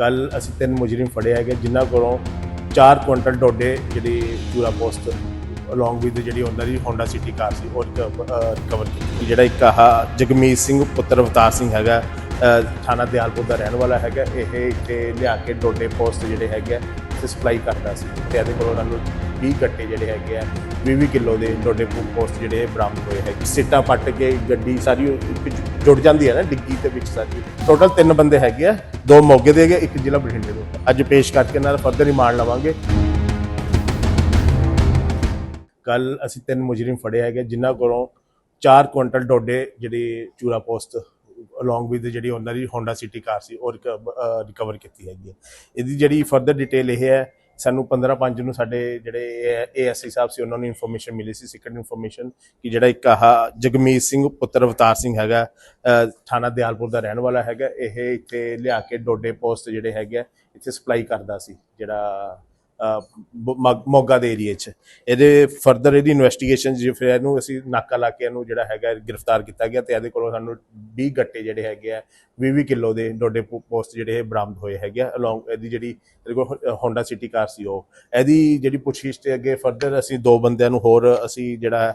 ਕੱਲ ਅਸੀਂ ਤਿੰਨ ਮੁਜਰਮ ਫੜੇ ਹੈਗੇ, ਜਿਨ੍ਹਾਂ ਕੋਲੋਂ 4 ਕੁਇੰਟਲ ਡੋਡੇ ਜਿਹੜੀ ਚੂਰਾ ਪੋਸਟ ਅਲੋਂਗ ਵਿਦ ਜਿਹੜੀ ਉਹਨਾਂ ਦੀ ਹੋਂਡਾ ਸਿਟੀ ਕਾਰ ਸੀ, ਉਹ ਰਿਕਵਰ ਕੀਤੀ। ਜਿਹੜਾ ਇੱਕ ਆਹ ਜਗਮੀਤ ਸਿੰਘ ਪੁੱਤਰ ਅਵਤਾਰ ਸਿੰਘ ਹੈਗਾ ਥਾਣਾ ਦਿਆਲਪੁਰ ਦਾ ਰਹਿਣ ਵਾਲਾ ਹੈਗਾ, ਇਹ ਇੱਥੇ ਲਿਆ ਕੇ ਡੋਡੇ ਪੋਸਟ ਜਿਹੜੇ ਹੈਗੇ ਆ ਸਪਲਾਈ ਕਰਦਾ ਸੀ। ਤੇ ਇਹਦੇ ਕੋਲੋਂ ਉਹਨਾਂ ਨੂੰ 20 ਗੱਟੇ ਜਿਹੜੇ ਹੈਗੇ ਆ 20 ਕਿਲੋ ਦੇ ਡੋਡੇ ਪੋਸਟ ਜਿਹੜੇ ਬਰਾਮਦ ਹੋਏ ਹੈਗੇ। ਸਿੱਟਾ ਪੱਟ ਕੇ ਗੱਡੀ ਸਾਰੀ ਜੁੜ ਜਾਂਦੀ ਹੈ ਨਾ, ਡਿੱਗੀ ਦੇ ਵਿੱਚ ਸਾਰੀ। ਟੋਟਲ ਤਿੰਨ ਬੰਦੇ ਹੈਗੇ ਆ, ਦੋ ਮੋਗੇ ਦੇ ਹੈਗੇ, ਇੱਕ ਜ਼ਿਲ੍ਹਾ ਬਠਿੰਡੇ ਦੇ ਅੱਜ ਪੇਸ਼ ਕਰਕੇ ਇਹਨਾਂ ਦਾ ਫਰਦਰ ਰਿਮਾਂਡ ਲਵਾਂਗੇ। ਕੱਲ ਅਸੀਂ ਤਿੰਨ ਮੁਜਰਮ ਫੜੇ ਹੈਗੇ, ਜਿਨ੍ਹਾਂ ਕੋਲੋਂ 4 ਕੁਇੰਟਲ ਡੋਡੇ ਜਿਹੜੀ ਚੂਰਾ ਪੋਸਟ ਅਲੋਂਗ ਵਿਦ ਜਿਹੜੀ ਉਹਨਾਂ ਦੀ ਹੋਂਡਾ ਸਿਟੀ ਕਾਰ ਸੀ, ਉਹ ਰਿਕਵਰ ਕੀਤੀ ਹੈਗੀ ਹੈ ਇਹਦੀ ਜਿਹੜੀ ਫਰਦਰ ਡਿਟੇਲ ਇਹ ਹੈ ਸਾਨੂੰ 15/5 ਨੂੰ ਸਾਡੇ ਜਿਹੜੇ ਏਐਸਆਈ ਸਾਹਿਬ ਸੀ ਉਹਨਾਂ ਨੂੰ ਇਨਫੋਰਮੇਸ਼ਨ ਮਿਲੀ ਸੀ ਸਿਕਰਟ ਇਨਫੋਰਮੇਸ਼ਨ ਕਿ ਜਿਹੜਾ ਇੱਕ ਆਹ ਜਗਮੀਤ ਸਿੰਘ ਪੁੱਤਰ ਅਵਤਾਰ ਸਿੰਘ ਹੈਗਾ ਥਾਣਾ ਦਿਆਲਪੁਰ ਦਾ ਰਹਿਣ ਵਾਲਾ ਹੈਗਾ ਇਹ ਇੱਥੇ ਲਿਆ ਕੇ ਡੋਡੇ ਪੋਸਟ ਜਿਹੜੇ ਹੈਗੇ ਆ, ਇੱਥੇ ਸਪਲਾਈ ਕਰਦਾ ਸੀ ਜਿਹੜਾ ਮਗ- ਮੋਗਾ ਦੇ ਏਰੀਏ 'ਚ। ਇਹਦੇ ਫਰਦਰ ਇਹਦੀ ਇਨਵੈਸਟੀਗੇਸ਼ਨ ਜੇ ਫਿਰ ਇਹਨੂੰ ਅਸੀਂ ਨਾਕਾ ਲਾ ਕੇ ਇਹਨੂੰ ਜਿਹੜਾ ਹੈਗਾ ਗ੍ਰਿਫਤਾਰ ਕੀਤਾ ਗਿਆ ਤੇ ਇਹਦੇ ਕੋਲੋਂ ਸਾਨੂੰ 20 ਗੱਟੇ ਜਿਹੜੇ ਹੈਗੇ ਆ 20 ਕਿਲੋ ਦੇ ਡੋਡੇ ਪੋ- ਪੋਸਟ ਜਿਹੜੇ ਇਹ ਬਰਾਮਦ ਹੋਏ ਹੈਗੇ ਆ ਅਲੋਂਗ ਇਹਦੀ ਜਿਹੜੀ ਇਹਦੇ ਕੋਲ ਹੋਂਡਾ ਸਿਟੀ ਕਾਰ ਸੀ ਉਹ। ਇਹਦੀ ਜਿਹੜੀ ਪੁੱਛਗਿੱਛ ਤੇ ਅੱਗੇ ਫਰਦਰ ਅਸੀਂ ਦੋ ਬੰਦਿਆਂ ਨੂੰ ਹੋਰ ਅਸੀਂ ਜਿਹੜਾ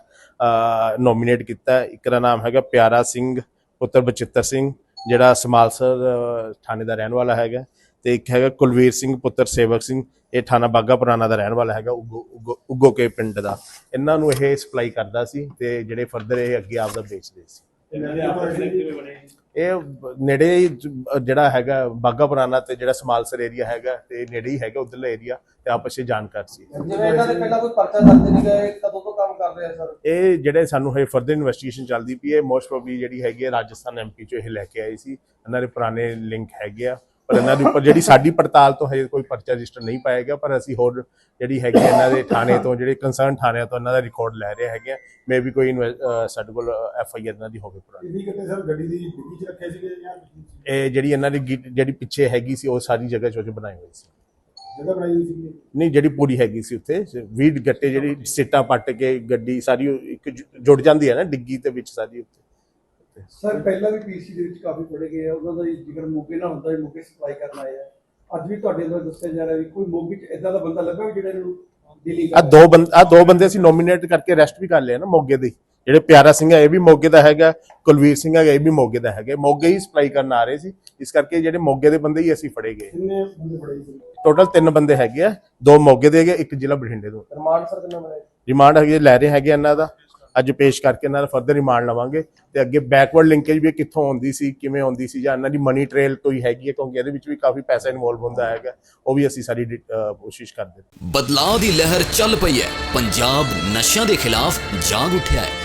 ਨੋਮੀਨੇਟ ਕੀਤਾ। ਇੱਕ ਦਾ ਨਾਮ ਹੈਗਾ ਪਿਆਰਾ ਸਿੰਘ, ਪੁੱਤਰ ਬਚਿੱਤਰ ਸਿੰਘ, ਜਿਹੜਾ ਸਮਾਲਸਰ ਥਾਣੇ ਦਾ ਰਹਿਣ ਵਾਲਾ ਹੈਗਾ। ਤੇ ਇੱਕ ਹੈਗਾ ਕੁਲਵੀਰ ਸਿੰਘ ਪੁੱਤਰ ਸੇਵਕ ਸਿੰਘ ਇਹ ਥਾਣਾ ਬਾਗਾ ਪੁਰਾਣਾ ਦਾ ਰਹਿਣ ਵਾਲਾ ਹੈਗਾ ਉਗੋ ਕੇ ਪਿੰਡ ਦਾ। ਇਹਨਾਂ ਨੂੰ ਇਹ ਸਪਲਾਈ ਕਰਦਾ ਸੀ ਤੇ ਜਿਹੜੇ ਫਰਦਰ ਇਹ ਅੱਗੇ ਆਪਦਾ ਵੇਚਦੇ ਸੀ। ਇਹ? ਨੇੜੇ ਹੀ ਜਿਹੜਾ ਹੈਗਾ ਬਾਗਾ ਪੁਰਾਣਾ ਤੇ ਜਿਹੜਾ ਸਮਾਲਸਰ ਏਰੀਆ ਹੈਗਾ ਤੇ ਨੇੜੇ ਹੀ ਹੈਗਾ ਉਧਰਲਾ ਏਰੀਆ ਤੇ ਆਪਸ ਵਿੱਚ ਜਾਣਕਾਰ ਸੀ। ਜਿਵੇਂ ਇਹਨਾਂ ਦੇ ਪਹਿਲਾਂ ਕੋਈ ਪਰਚਾ ਦਰਜ ਨਹੀਂ ਗਏ ਕਦੋਂ ਤੋਂ ਕੰਮ ਕਰ ਰਹੇ ਆ ਸਰ? ਇਹ ਜਿਹੜੇ ਸਾਨੂੰ ਹਜੇ ਫਰਦਰ ਇਨਵੈਸਟੀਗੇਸ਼ਨ ਚੱਲਦੀ ਪਈ ਹੈ ਮੋਸਟ ਪ੍ਰੋਬਬਲੀ ਜਿਹੜੀ ਹੈਗੀ ਹੈ ਰਾਜਸਥਾਨ ਐਮਪੀ ਚੋਂ ਇਹ ਲੈ ਕੇ ਆਏ ਸੀ। ਇਹਨਾਂ ਦੇ ਪੁਰਾਣੇ ਲਿੰਕ ਹੈਗੇ ਆ। ਪਰ ਇਹਨਾਂ ਦੇ ਉੱਪਰ ਜਿਹੜੀ ਸਾਡੀ ਪੜਤਾਲ ਤੋਂ ਹਜੇ ਕੋਈ ਪਰਚਾ ਰਜਿਸਟਰ ਨਹੀਂ ਪਾਇਆ ਗਿਆ ਪਰ ਅਸੀਂ ਹੋਰ ਜਿਹੜੀ ਹੈਗੀ ਇਹਨਾਂ ਦੇ ਥਾਣੇ ਤੋਂ ਜਿਹੜੇ ਕੰਸਰਨ ਥਾਣਿਆਂ ਤੋਂ ਇਹਨਾਂ ਦਾ ਰਿਕਾਰਡ ਲੈ ਰਹੇ ਹੈਗੇ ਮੇ ਵੀ ਕੋਈ ਸਾਡੇ ਕੋਲ ਐਫ ਆਈ ਆਰ ਇਹਨਾਂ ਦੀ ਹੋਵੇ ਪੁਰਾਣੀ। ਕਿੰਨੀ ਗੱਟੇ ਸਰ ਗੱਡੀ ਦੀ ਡਿੱਗੀ ਚ ਰੱਖੇ ਸੀਗੇ ਜਾਂ ਇਹ ਜਿਹੜੀ ਇਹਨਾਂ ਦੀ ਜਿਹੜੀ ਪਿੱਛੇ ਹੈਗੀ ਸੀ ਉਹ ਸਾਰੀ ਜਗ੍ਹਾ ਚੋਂ ਬਣਾਈ ਹੋਈ ਸੀ। ਜਗ੍ਹਾ ਬਣਾਈ ਹੋਈ ਸੀਗੀ ਨਹੀਂ ਜਿਹੜੀ ਪੂਰੀ ਹੈਗੀ ਸੀ ਉੱਥੇ 20 ਗੱਟੇ ਜਿਹੜੀ ਸਿੱਟਾਂ ਪੱਟ ਕੇ ਗੱਡੀ ਸਾਰੀ ਇੱਕ ਜੁੜ ਜਾਂਦੀ ਹੈ ਨਾ ਡਿੱਗੀ ਦੇ ਵਿੱਚ ਸਾਰੀ ਸਰ ਪਹਿਲਾਂ ਵੀ ਪੀਸੀ ਦੇ ਵਿੱਚ ਕਾਫੀ ਫੜੇ ਗਏ ਆ। ਉਹਨਾਂ ਦਾ ਹੀ ਮੋਗੇ ਨਾਲ ਹੁੰਦਾ ਹੈ ਮੋਗੇ ਸਪਲਾਈ ਕਰਨ ਆਏ ਆ। ਅੱਜ ਵੀ ਤੁਹਾਡੇ ਵੱਲੋਂ ਦੱਸਿਆ ਜਾ ਰਿਹਾ ਵੀ ਕੋਈ ਮੋਗੇ 'ਚ ਇਦਾਂ ਦਾ ਬੰਦਾ ਵੀ ਜਿਹੜੇ ਨੂੰ ਡੀਲਿੰਗ ਆ ਦੋ ਬੰਦ ਆ ਦੋ ਬੰਦੇ ਅਸੀਂ ਨੋਮੀਨੇਟ ਕਰਕੇ ਅਰੈਸਟ ਵੀ ਕਰ ਲਏ ਨਾ ਮੋਗੇ ਦੇ। ਜਿਹੜੇ ਪਿਆਰਾ ਸਿੰਘ ਹੈ ਇਹ ਵੀ ਮੋਗੇ ਦਾ ਹੈਗਾ। ਕੁਲਵੀਰ ਸਿੰਘ ਹੈਗਾ ਇਹ ਵੀ ਮੋਗੇ ਦਾ ਹੈਗਾ। ਮੋਗੇ ਹੀ ਸਪਲਾਈ ਕਰਨ ਆ ਰਹੇ ਸੀ। ਇਸ ਕਰਕੇ ਜਿਹੜੇ ਮੋਗੇ ਦੇ ਬੰਦੇ ਹੀ ਅਸੀਂ ਫੜੇ ਗਏ। ਕਿੰਨੇ ਬੰਦੇ ਫੜੇ ਸੀ? ਟੋਟਲ ਤਿੰਨ ਬੰਦੇ ਹੈਗੇ ਆ। ਦੋ ਮੋਗੇ ਦੇ ਹੈਗੇ ਇੱਕ ਜ਼ਿਲ੍ਹਾ ਬਠਿੰਡੇ ਤੋਂ। ਰਿਮਾਂਡ ਸਰ ਕਿੰਨਾ ਮਿਲਿਆ? ਰਿਮਾਂਡ ਹੈਗੇ ਲੈ ਰਹੇ ਹੈਗੇ ਇਹਨਾਂ ਦਾ। ਅੱਜ ਪੇਸ਼ ਕਰਕੇ ਇਹਨਾਂ ਦਾ ਫਰਦਰ ਰਿਮਾਂਡ ਲਵਾਂਗੇ ਤੇ ਅੱਗੇ ਬੈਕਵਰਡ ਲਿੰਕੇਜ ਵੀ ਕਿੱਥੋਂ ਆਉਂਦੀ ਸੀ, ਕਿਵੇਂ ਆਉਂਦੀ ਸੀ ਜਾਂ ਇਹਨਾਂ ਦੀ ਮਨੀ ਟ੍ਰੇਲ ਕੋਈ ਹੈਗੀ ਹੈ ਕਿਉਂਕਿ ਇਹਦੇ ਵਿੱਚ ਵੀ ਕਾਫੀ ਪੈਸਾ ਇਨਵੋਲਵ ਹੁੰਦਾ ਹੈਗਾ, ਉਹ ਵੀ ਅਸੀਂ ਸਾਰੀ ਡਿ- ਕੋਸ਼ਿਸ਼ ਕਰਦੇ ਬਦਲਾਅ ਦੀ ਲਹਿਰ ਚੱਲ ਪਈ ਹੈ। ਪੰਜਾਬ ਨਸ਼ਿਆਂ ਦੇ ਖਿਲਾਫ ਜਾਗ ਉੱਠਿਆ ਹੈ।